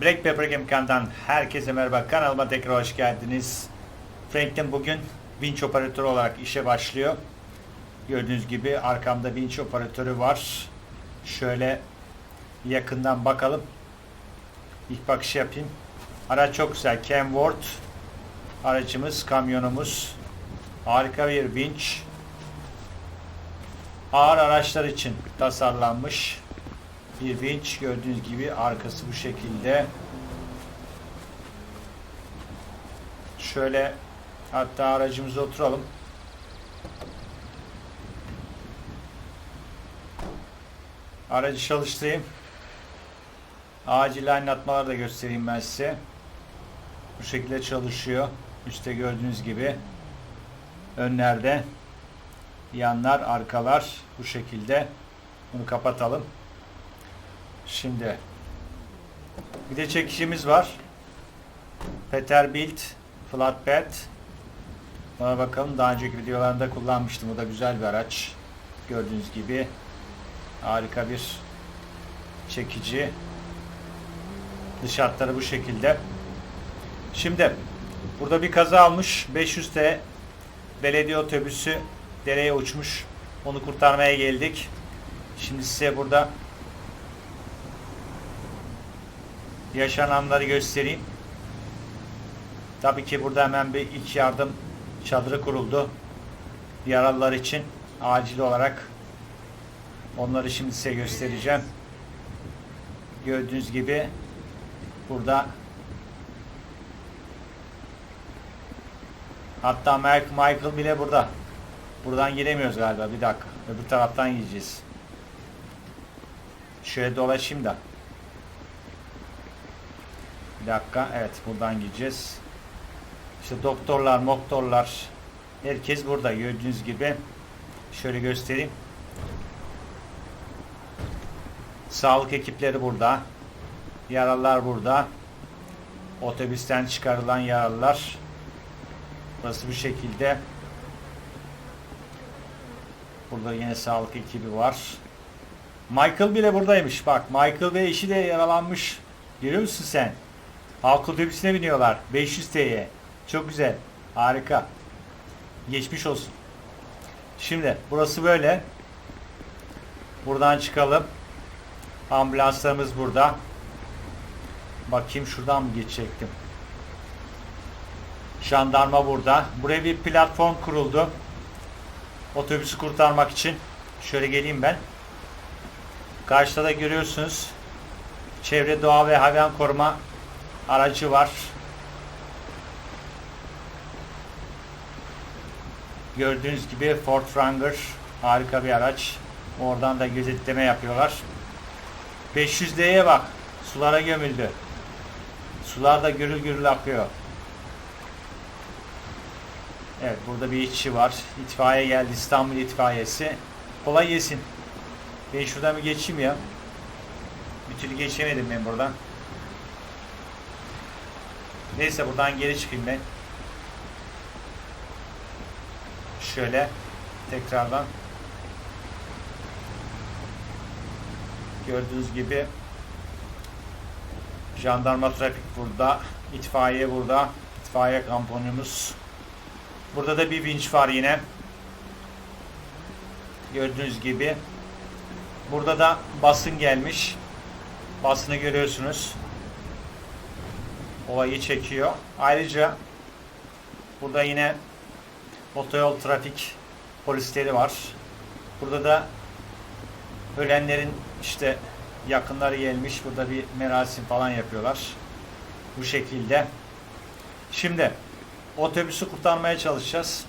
Black Pepper Game kanalından herkese merhaba. Kanalıma tekrar hoş geldiniz. Franklin bugün vinç operatörü olarak işe başlıyor. Gördüğünüz gibi arkamda vinç operatörü var. Şöyle yakından bakalım. İlk bakış yapayım. Araç çok güzel. Kenworth aracımız, kamyonumuz. Harika bir vinç. Ağır araçlar için tasarlanmış bir vinç gördüğünüz gibi arkası bu şekilde. Şöyle hatta aracımıza oturalım. Aracı çalıştırayım. Acil aydınlatmaları da göstereyim ben size. Bu şekilde çalışıyor. Üstte gördüğünüz gibi önlerde yanlar arkalar bu şekilde. Bunu kapatalım Şimdi bir de çekişimiz var. Peterbilt Flatbed. Buna bakalım. Daha önceki videolarında kullanmıştım. Bu da güzel bir araç. Gördüğünüz gibi harika bir çekici. Dış hatları bu şekilde. Şimdi burada bir kaza almış. 500T belediye otobüsü dereye uçmuş. Onu kurtarmaya geldik. Şimdi size burada yaşananları göstereyim. Tabii ki burada hemen bir ilk yardım çadırı kuruldu. Yaralılar için acil olarak onları şimdi size göstereceğim. Gördüğünüz gibi burada hatta Michael bile burada. Buradan giremiyoruz galiba. Bir dakika. Öbür taraftan gideceğiz. Şöyle dolaşayım da. Bir dakika. Evet buradan gideceğiz. İşte doktorlar, moktorlar herkes burada gördüğünüz gibi. Şöyle göstereyim. Sağlık ekipleri burada. Yaralılar burada. Otobüsten çıkarılan yaralılar. Burası bu şekilde. Burada yine sağlık ekibi var. Michael bile buradaymış. Bak Michael ve eşi de yaralanmış. Görüyor musun sen? Halk otobüsüne biniyorlar. 500 TL'ye. Çok güzel. Harika. Geçmiş olsun. Şimdi burası böyle. Buradan çıkalım. Ambulanslarımız burada. Bakayım şuradan mı geçecektim? Jandarma burada. Buraya bir platform kuruldu. Otobüsü kurtarmak için. Şöyle geleyim ben. Karşıda da görüyorsunuz. Çevre Doğa ve Hayvan Koruma aracı var. Gördüğünüz gibi Ford Ranger harika bir araç. Oradan da gözetleme yapıyorlar. 500D'ye bak. Sulara gömüldü. Sular da gürül gürül akıyor. Evet burada bir işçi var. İtfaiye geldi. İstanbul itfaiyesi. Kolay gelsin. Ben şuradan bir geçeyim ya. Bir türlü geçemedim ben buradan. Neyse buradan geri çıkayım ben. Şöyle tekrardan gördüğünüz gibi jandarma trafik burada, itfaiye burada, itfaiye kamponumuz. Burada da bir vinç var yine. Gördüğünüz gibi. Burada da basın gelmiş. Basını görüyorsunuz olayı çekiyor. Ayrıca burada yine otoyol trafik polisleri var. Burada da ölenlerin işte yakınları gelmiş. Burada bir merasim falan yapıyorlar. Bu şekilde. Şimdi otobüsü kurtarmaya çalışacağız.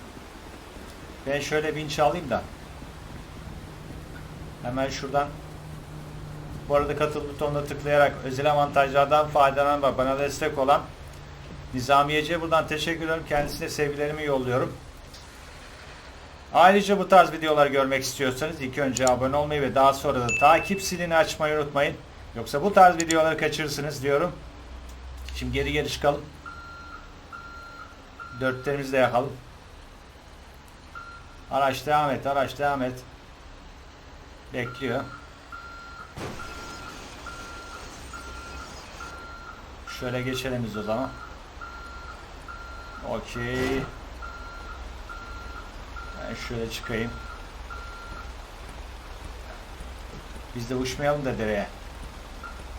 Ben şöyle vinç alayım da. Hemen şuradan bu arada katıl butonuna tıklayarak özel avantajlardan faydalanan ve bana destek olan Nizamiyeci'ye buradan teşekkür ederim. Kendisine sevgilerimi yolluyorum. Ayrıca bu tarz videolar görmek istiyorsanız ilk önce abone olmayı ve daha sonra da takip zilini açmayı unutmayın. Yoksa bu tarz videoları kaçırırsınız diyorum. Şimdi geri geri çıkalım. Dörtlerimizi de yakalım. Araç devam et, araç devam et. Bekliyor. Şöyle geçelim biz o zaman. Okey. Ben şöyle çıkayım. Biz de uçmayalım da dereye.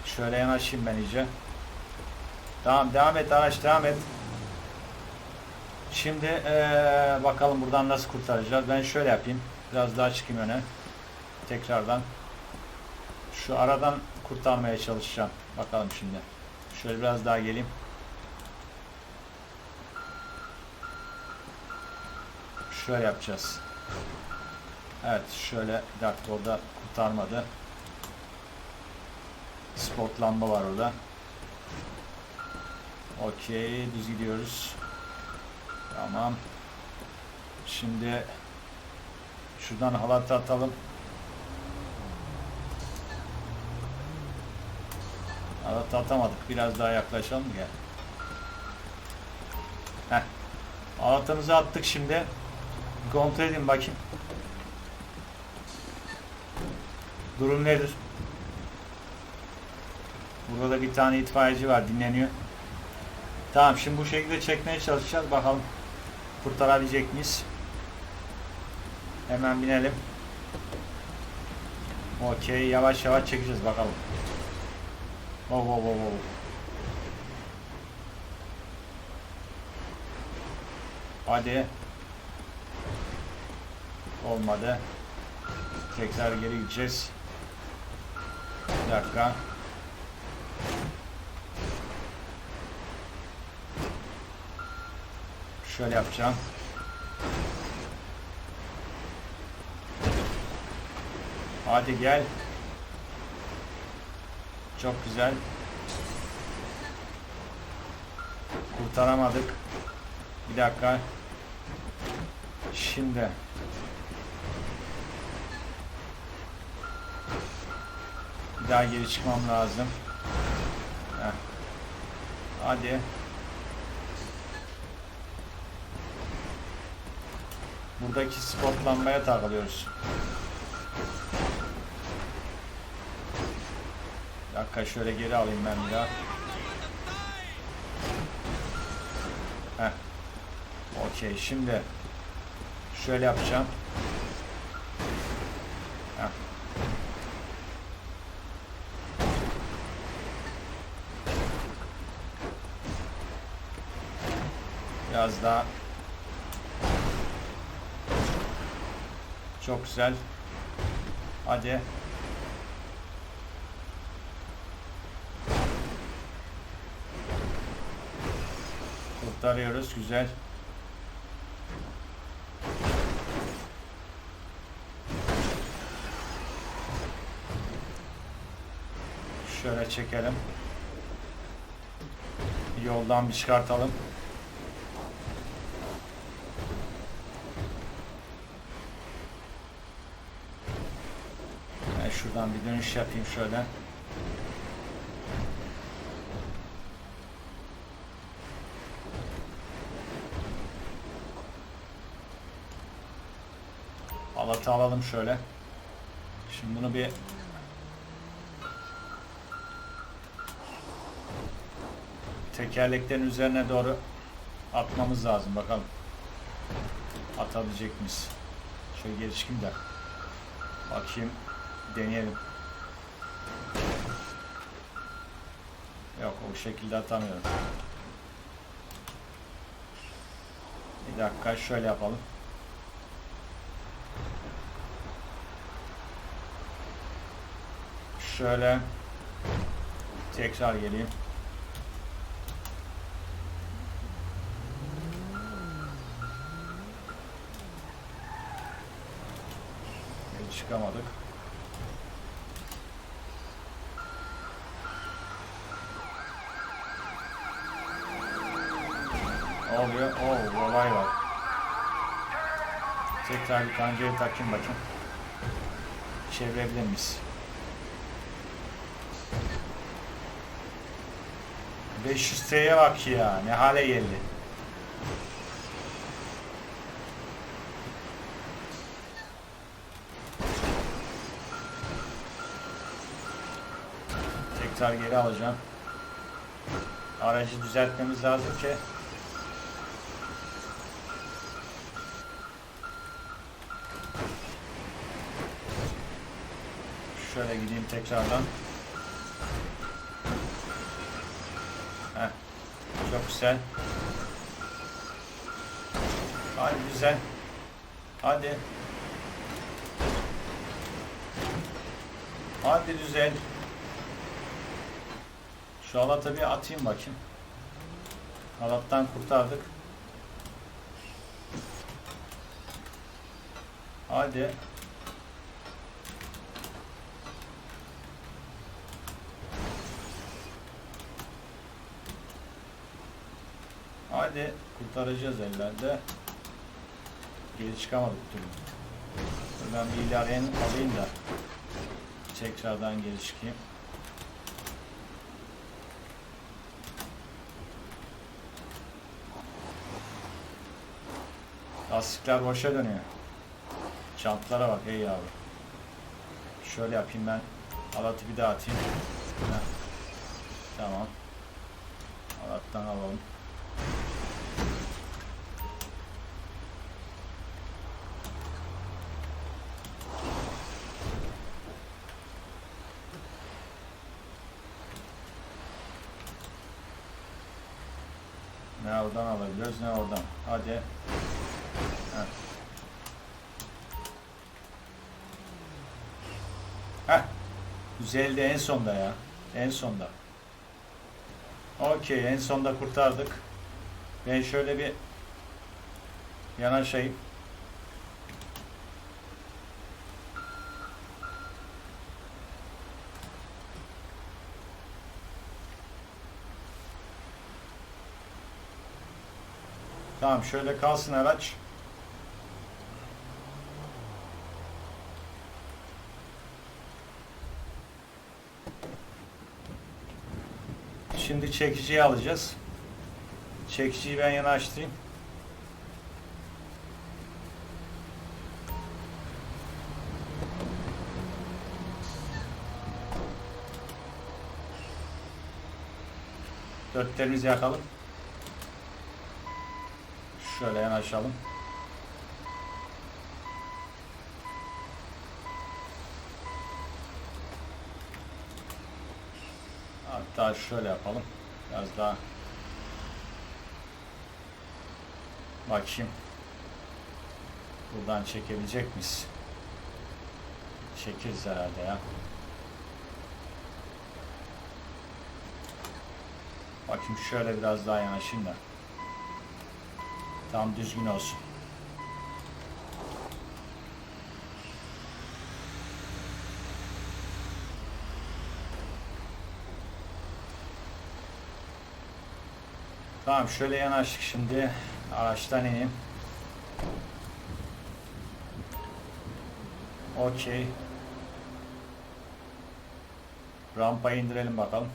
Şöyle yanaşayım ben iyice. Tamam devam et araç devam et. Şimdi eee, bakalım buradan nasıl kurtaracağız. Ben şöyle yapayım. Biraz daha çıkayım öne. Tekrardan. Şu aradan kurtarmaya çalışacağım. Bakalım şimdi. Şöyle biraz daha geleyim. Şöyle yapacağız. Evet şöyle bir kurtarmadı. Spot lamba var orada. Okey düz gidiyoruz. Tamam. Şimdi şuradan halat atalım. Halat atamadık. Biraz daha yaklaşalım gel. Heh. Halatımızı attık şimdi. Kontrol edin bakayım. Durum nedir? Burada da bir tane itfaiyeci var dinleniyor. Tamam şimdi bu şekilde çekmeye çalışacağız. Bakalım kurtarabilecek miyiz? Hemen binelim. Okey yavaş yavaş çekeceğiz bakalım. Oh, oh, oh, oh. Hadi. Olmadı. Tekrar geri gideceğiz. Bir dakika. Şöyle yapacağım. Hadi gel. Çok güzel. Kurtaramadık. Bir dakika. Şimdi. Bir daha geri çıkmam lazım. Heh. Hadi. Buradaki spot lambaya takılıyoruz. Bir dakika şöyle geri alayım ben bir daha. Heh. Okey şimdi şöyle yapacağım. Heh. Biraz daha Çok güzel. Hadi. Kurtarıyoruz. Güzel. Şöyle çekelim. Yoldan bir çıkartalım. Ben şuradan bir dönüş yapayım şöyle. Halatı alalım şöyle. Şimdi bunu bir tekerleklerin üzerine doğru atmamız lazım bakalım. Atabilecek miyiz? Şöyle çıkayım da. Bakayım. Deneyelim. Yok o şekilde atamıyorum. Bir dakika şöyle yapalım. Şöyle tekrar geleyim. Çıkamadık. Oluyor? Oo, olay var. Tekrar bir kancayı takayım bakayım. Çevirebilir miyiz? 500 T'ye bak ya. Ne hale geldi. Tekrar geri alacağım. Aracı düzeltmemiz lazım ki Şöyle gideyim tekrardan. Güzel. Hadi güzel. Hadi. Hadi güzel. Şu halata bir atayım bakayım. Halattan kurtardık. Hadi. Hadi kurtaracağız ellerde. Geri çıkamadık türlü. Ben bir ilerleyen alayım da tekrardan geri çıkayım. Lastikler boşa dönüyor. Çantlara bak ey yavrum. Şöyle yapayım ben. Halatı bir daha atayım. Heh. Tamam. Halattan alalım. Ne oradan alabiliyoruz ne oradan. Hadi. Heh. Heh. Güzeldi en sonda ya. En sonda. Okey en sonda kurtardık. Ben şöyle bir yanaşayım. Tamam şöyle kalsın araç. Şimdi çekiciyi alacağız. Çekiciyi ben yanaştırayım. Dörtlerimizi yakalım. Şöyle yanaşalım. Hatta şöyle yapalım. Biraz daha bakayım. Buradan çekebilecek miyiz? Çekeriz herhalde ya. Bakayım şöyle biraz daha yanaşayım da. Tam düzgün olsun. Tamam şöyle yanaştık şimdi. Araçtan ineyim. Okey. Rampayı indirelim bakalım.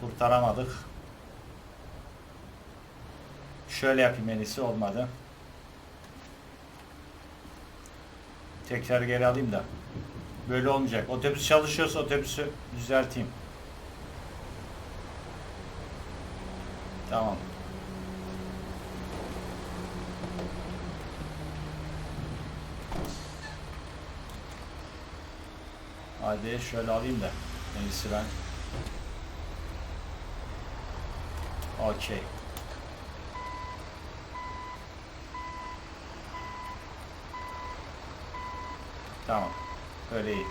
Kurtaramadık. Şöyle yapayım en iyisi olmadı. Tekrar geri alayım da. Böyle olmayacak. Otobüs çalışıyorsa otobüsü düzelteyim. Tamam. Hadi şöyle alayım da. En iyisi ben. Okey. Tamam. Öyle iyi.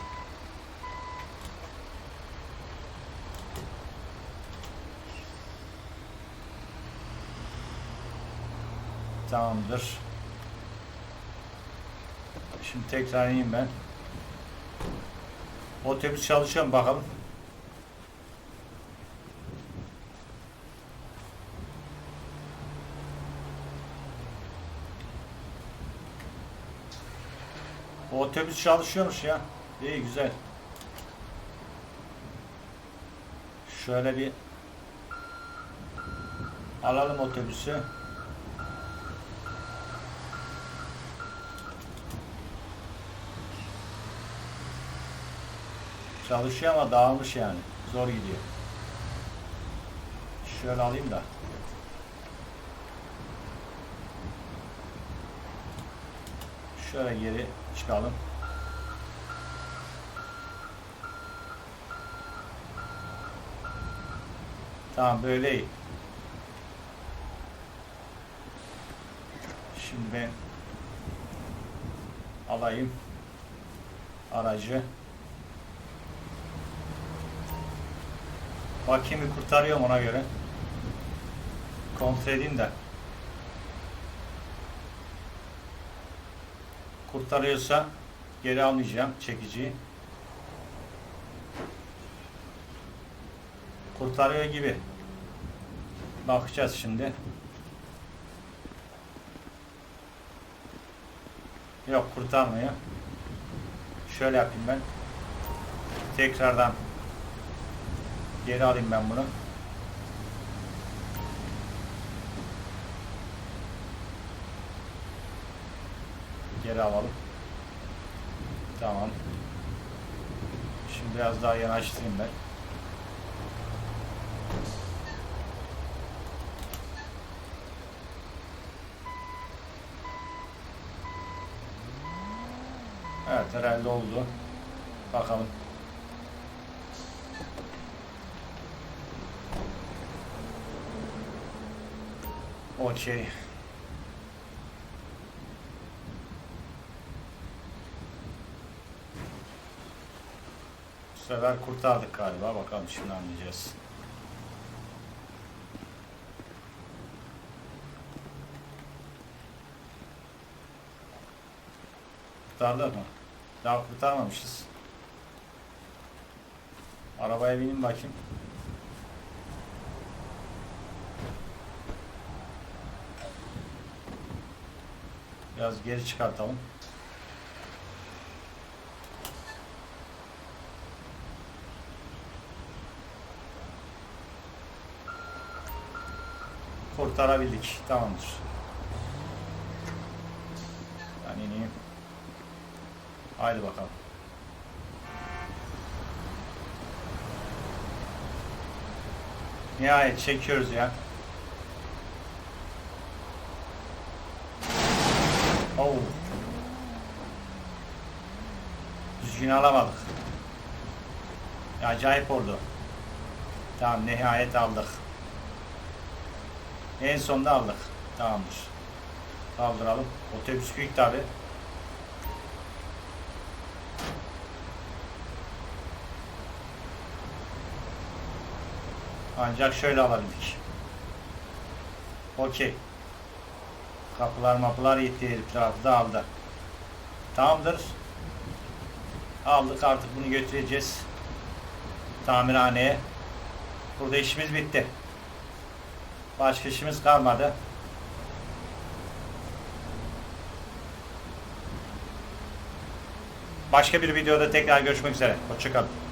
Tamamdır. Şimdi tekrar ineyim ben. Otobüs çalışıyor mu bakalım. Otobüs çalışıyormuş ya. İyi güzel. Şöyle bir alalım otobüsü. Çalışıyor ama dağılmış yani. Zor gidiyor. Şöyle alayım da. Şöyle geri çıkalım. Tamam böyle iyi. Şimdi ben alayım aracı. Bakayım bir kurtarıyorum ona göre. Kontrol edeyim de. Kurtarıyorsa geri almayacağım çekiciyi. Kurtarıyor gibi. Bakacağız şimdi. Yok kurtarmıyor. Şöyle yapayım ben. Tekrardan geri alayım ben bunu. Geri alalım. Tamam. Şimdi biraz daha yanaştırayım ben. Evet herhalde oldu. Bakalım. Okey. Bu sefer kurtardık galiba. Bakalım şimdi anlayacağız. Kurtardık mı? Daha kurtarmamışız. Arabaya binin bakayım. Biraz geri çıkartalım. Kurtarabildik. Tamamdır. Ben ineyim. Haydi bakalım. Nihayet çekiyoruz ya. Oo. Düzgün alamadık. Acayip oldu. Tamam nihayet aldık. En sonunda aldık. Tamamdır. Kaldıralım. Otobüs büyük tabi. Ancak şöyle alabildik. Okey. Kapılar mapılar yetti herif tarafı da aldı. Tamamdır. Aldık artık bunu götüreceğiz. Tamirhaneye. Burada işimiz bitti. Başka işimiz kalmadı. Başka bir videoda tekrar görüşmek üzere. Hoşçakalın.